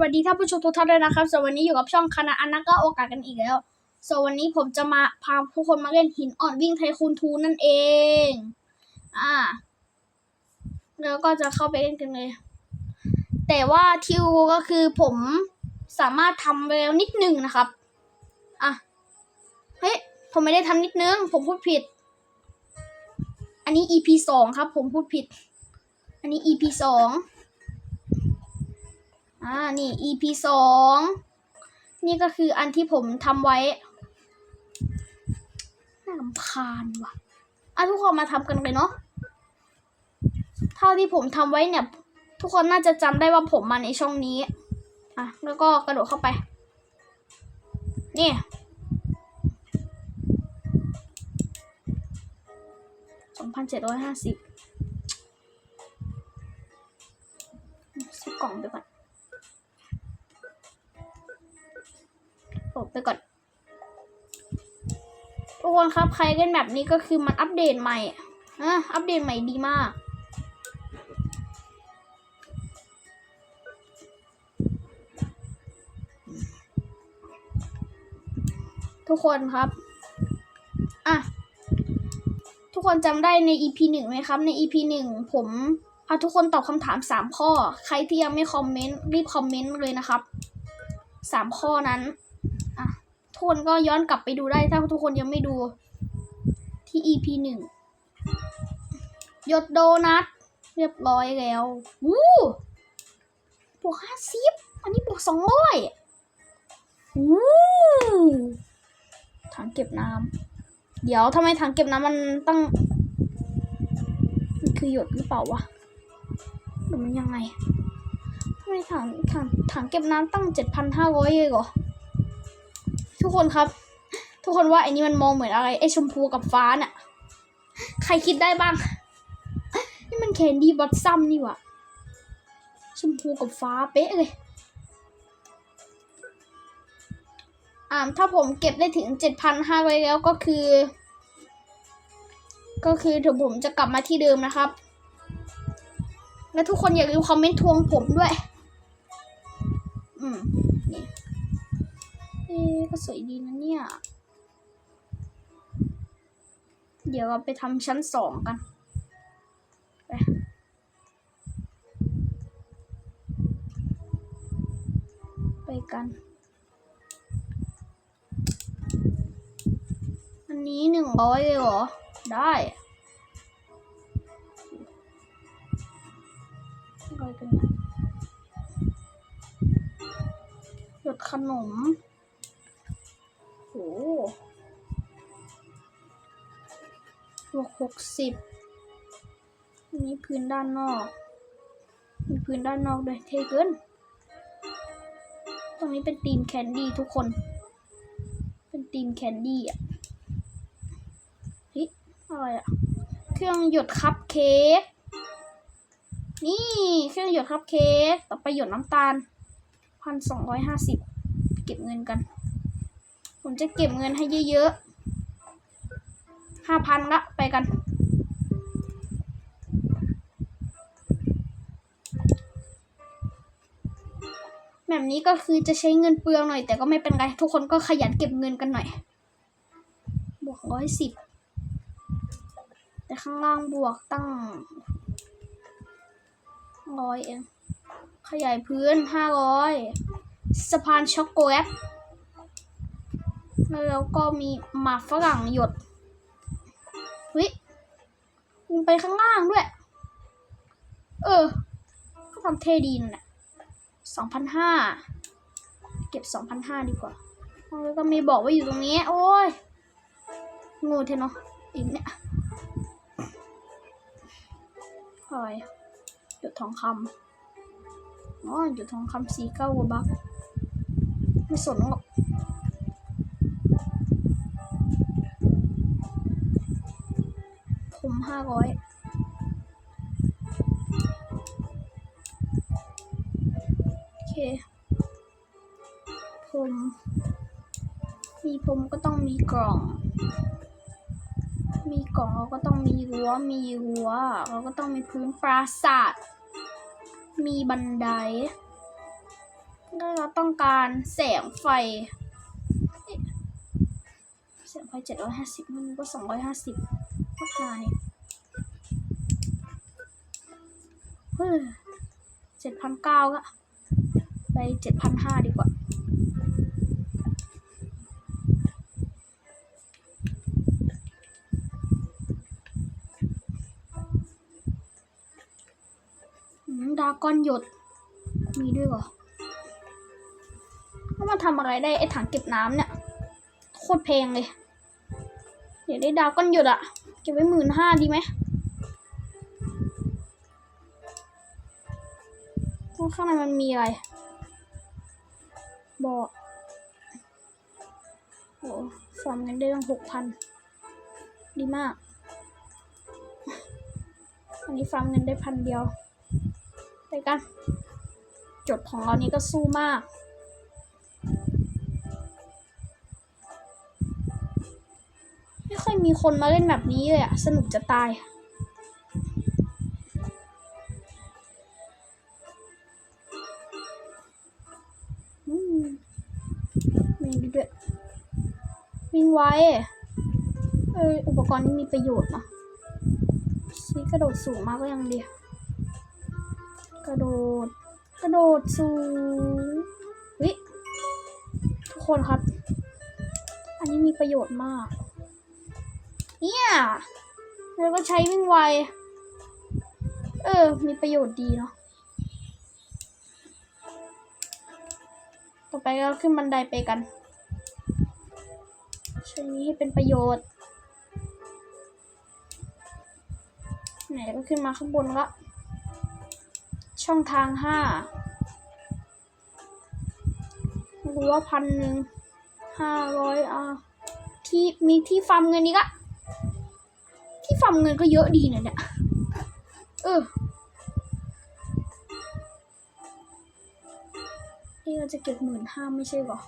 วัสดีท่านผู้ชมทุกท่านด้วยนะครับสวัสดีอยู่กับช่องคณะอันนักก็โอกาสกันอีกแล้วสวันนี้ผมจะมาพาทุกคนมาเล่นหินอ่อนวิ่งไทคูนทูนั่นเอง อ่า แล้วก็จะเข้าไปเล่นกันเลย แต่ว่าทิวก็คือผมสามารถทำไปแล้วนิดนึงนะครับ อะ เฮ้ย ผมไม่ได้ทำนิดนึง ผมพูดผิด อันนี้ EP สองครับ ผมพูดผิด อันนี้ EP สอง อ่า นี่ EP สอง นี่ก็คืออันที่ผมทำไว้ น่ารำคาญว่ะ อะทุกคนมาทำกันเลยเนาะ เท่าที่ผมทำไว้เนี่ย ทุกคนน่าจะจำได้ว่าผมมาในช่องนี้ อะ แล้วก็กระโดดเข้าไป นี่สองพันเจ็ดร้อยห้าสิบซื้อกล่องไปก่อน โอบไปก่อนทุกคนครับใครเล่นแบบนี้ก็คือมันอัปเดตใหม่อะอัปเดตใหม่ดีมาก ทุกคนครับ อะ ทุกคนจำได้ใน EP หนึ่งไหมครับ ใน EP หนึ่งผมพาทุกคนตอบคำถามสามข้อ ใครที่ยังไม่คอมเมนต์รีบคอมเมนต์เลยนะครับสามข้อนั้น กคนก็ย้อนกลับไปดูได้ถ้าทุกคนยังไม่ดูที่ EP หนึ่งหยดโดนัทเรียบร้อยแล้ววู้บวกห้าสิบอันนี้บวกสองร้อยวู้ถังเก็บน้ำเดี๋ยวทำไมถังเก็บน้ำมันตั้งมันคือหยดหรือเปล่าวะหรือมันยังไงทำไมถังถังถังเก็บน้ำตั้งเจ็ดพันห้าร้อยเลยเหรอ ทุกคนครับ ทุกคนว่าไอ้นี่มันมองเหมือนอะไรไอ้ชมพูกับฟ้าน่ะ ใครคิดได้บ้าง นี่มันแคนดี้บอทซัมนี่วะชมพูกับฟ้าเป๊ะเลยอ่าถ้าผมเก็บได้ถึงเจ็ดพันห้าร้แล้วก็คือ ก็คือเดี๋ยวผมจะกลับมาที่เดิมนะครับ และทุกคนอย่าลืมคอมเมนต์ทวงผมด้วย อืม เอ๊ก็สวยดีนะเนี่ย เดี๋ยวเราไปทำชั้นสองกันไปไปกัน อันนี้หนึ่งร้อยเลยเหรอ ได้ไรกันเนี่ยหยดขนม โหบวกหกสิบอันนี้พื้นด้านนอก มีพื้นด้านนอกด้วยเท่เกิน ตรงนี้เป็นตีมแคนดี้ทุกคน เป็นตีมแคนดี้อะเฮ้ยอะไรอะเครื่องหยดคัพเค้ก นี่เครื่องหยดคัพเค้ก ต่อไปหยดน้ำตาลพันสองร้อยห้าสิบ เก็บเงินกัน ผมจะเก็บเงินให้เยอะๆห้าพันละไปกัน แบบนี้ก็คือจะใช้เงินเปลืองหน่อย แต่ก็ไม่เป็นไร ทุกคนก็ขยันเก็บเงินกันหน่อย บวกร้อยสิบแต่ข้างล่างบวกตั้งร้อยเอง ขยายพื้นห้าร้อยสะพานช็อกโกแลต แล้วก็มีหมากฝรั่งหยดวิลงไปข้างล่างด้วย เออ ก็ทำเทดีนั่นแหละสองพันห้าเก็บสองพันห้าดีกว่าแล้วก็มีบอกว่าอยู่ตรงนี้ โอ้ยงูเทเนาะอีกเนี่ยอะไรหยดทองคำอ๋อหยดทองคำสี่เก้ากว่าบักไม่สนหรอก ผมห้าร้อยโอเคผมมีผมก็ต้องมีกล่อง มีกล่องเราก็ต้องมีรั้ว มีรั้ว เราก็ต้องมีพื้นปราสาท มีบันได แล้วเราต้องการแสงไฟแสงไฟเจ็ดร้อยห้าสิบมันก็สองร้อยห้าสิบ ราคาเนี่ยเฮ้ยเจ็ดพันเก้าก็ไปเจ็ดพันห้าดีกว่าอืมดาก้อนหยด มีด้วยเหรอแล้วมันทำอะไรได้ ไอ้ถังเก็บน้ำเนี่ย โคตรแพงเลย เดี๋ยวได้ดาวก้อนหยดอะ เก็บไว้หมื่นห้าดีไหมข้างในมันมีอะไร บอกโอ้ฟาร์มเงินได้ตั้งหกพันดีมาก อันนี้ฟาร์มเงินได้พันเดียวไปกัน จดของเรานี้ก็สู้มาก อยมีคนมาเล่นแบบนี้เลยอะสนุกจะตาย อืมมีดีด้วยวิ่งไวเอออุปกรณ์นี้มีประโยชน์นะซีกระโดดสูงมากก็ยังดี กระโดด กระโดดสูงวิทุกคนครับ อันนี้มีประโยชน์มาก เนี่ยแล้วก็ใช้วิ่งไว เออ มีประโยชน์ดีเนาะ ต่อไปก็ขึ้นบันไดไปกัน ใช้นี้ให้เป็นประโยชน์ ไหนก็ขึ้นมาข้างบนละช่องทางห้ารู้ว่าพันหนึ่งห้าร้อยอะที่มีที่ฟาร์มเงินอีกอะ ที่ฟาร์มเงินก็เยอะดีนะเนี่ยเออนี่เราจะเก็บหมื่นห้าไม่ใช่หรอ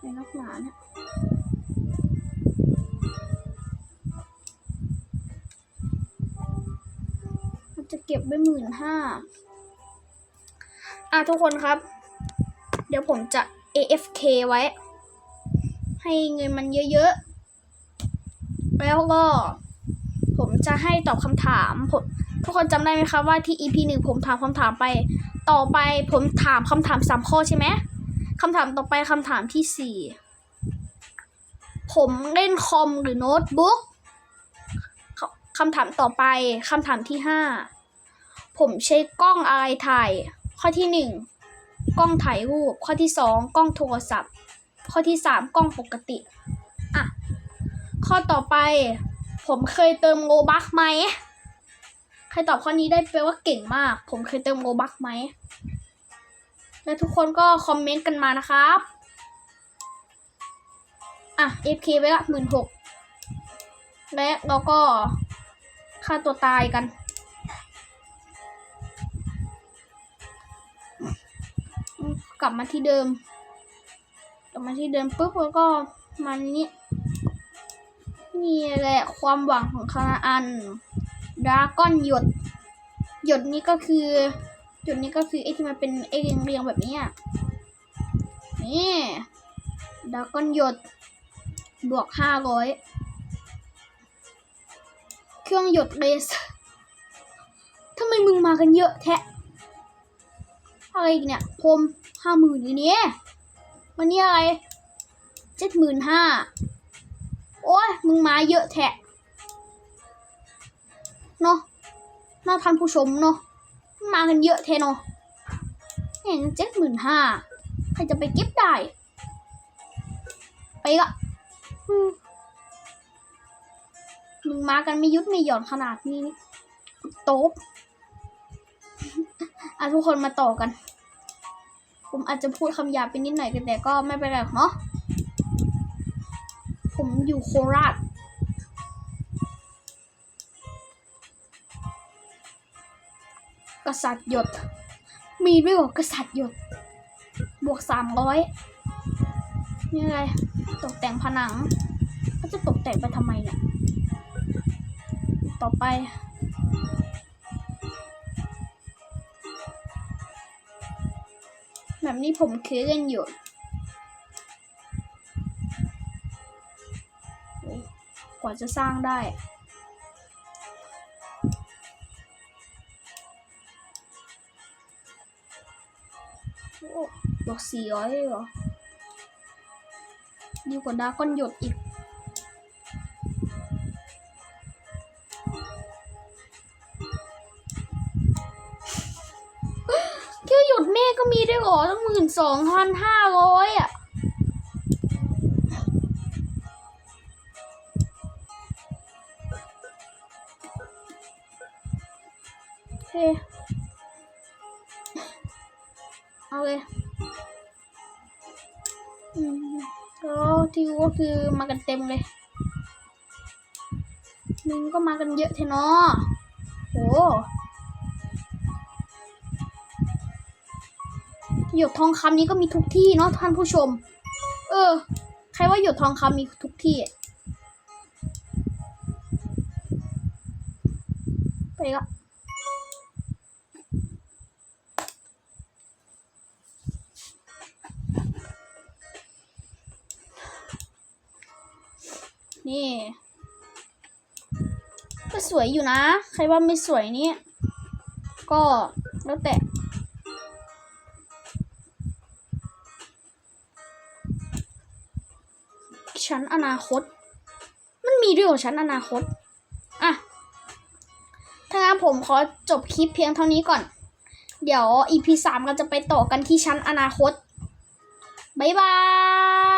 ในนักหนาเนี่ยเราจะเก็บไว้หมื่นห้าอะทุกคนครับ เดี๋ยวผมจะ AFK ไว้ ให้เงินมันเยอะๆ แล้วก็ ผมจะให้ตอบคำถามผมทุกคนจำได้ไหมครับว่าที่ EP หนึ่งผมถามคำถามไป ต่อไปผมถามคำถามสามข้อใช่ไหมคำถามต่อไปคำถามที่สี่ผมเล่นคอมหรือโน้ตบุ๊กคำถามต่อไปคำถามที่ห้าผมใช้กล้องอะไรถ่าย ข้อที่หนึ่งกล้องถ่ายรูป ข้อที่สองกล้องโทรศัพท์ ข้อที่สามกล้องปกติ อะ ข้อต่อไป ผมเคยเติมโลบักไหม ใครตอบข้อนี้ได้แปลว่าเก่งมาก ผมเคยเติมโลบักไหม และทุกคนก็คอมเมนต์กันมานะครับ อะ FK ไว้ละหมื่นหกและเราก็ฆ่าตัวตายกัน กลับมาที่เดิม บมาที่เดิมปุ๊บแล้วก็มานี้นี่แหละความหวังของคณะอันดราก้อนหยด หยดนี้ก็คือ หยดนี้ก็คือไอ้ที่มันเป็นไอ้เรียงเรียงๆแบบนี้นี่ดราก้อนหยดบวกห้าร้อยเครื่องหยดเลเซอร์ทำไมมึงมากันเยอะแทะอะไรอีกเนี่ยพรมห้าหมื่นอยู่เนี่ย วันนี้อะไรเจ็ดหมื่นห้าโอ้ยมึงมาเยอะแทะเนาะเน่าท่านผู้ชมเนาะมากันเยอะแทะเนาะเนี่ยเจ็ดหมื่นห้าใครจะไปเก็บได้ ไปละมึงมากันไม่ยุดไม่หย่อนขนาดนี้โต๊บอะทุกคนมาต่อกัน ผมอาจจะพูดคำหยาบไปนิดหน่อยกันแต่ก็ไม่เป็นไรเนาะผมอยู่โคราชกษัตริย์หยด มีด้วยหรอกษัตริย์หยด บวกสามร้อยนี่อะไร ตกแต่งผนัง ก็จะตกแต่งไปทำไมเนี่ย ต่อไป แบบนี้ผมเคยเล่นอยู่กว่าจะสร้างได้ โอ้บอกสี่ร้อยเหรอดีกว่าดาก้อนหยดอีก หรอตั้งหมื่นสองพันห้าร้อยอะโอเคเอาเลยอืมแล้วที่ก็คือมากันเต็มเลยมึงก็มากันเยอะเทเนาะโห หยดทองคำนี้ก็มีทุกที่เนาะท่านผู้ชม เออ ใครว่าหยดทองคำมีทุกที่ ไปละนี่ก็สวยอยู่นะ ใครว่าไม่สวยนี่ก็แล้วแต่ ชั้นอนาคต มันมีด้วยเหรอชั้นอนาคต อะ ถ้างั้นผมขอจบคลิปเพียงเท่านี้ก่อน เดี๋ยว EP สามเราจะไปต่อกันที่ชั้นอนาคต บ๊ายบา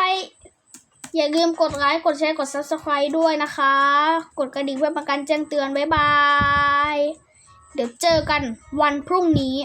ย อย่าลืมกดไลค์ กดแชร์ กด Subscribe ด้วยนะคะ กดกระดิ่งเพื่อประกันแจ้งเตือน บ๊ายบาย เดี๋ยวเจอกันวันพรุ่งนี้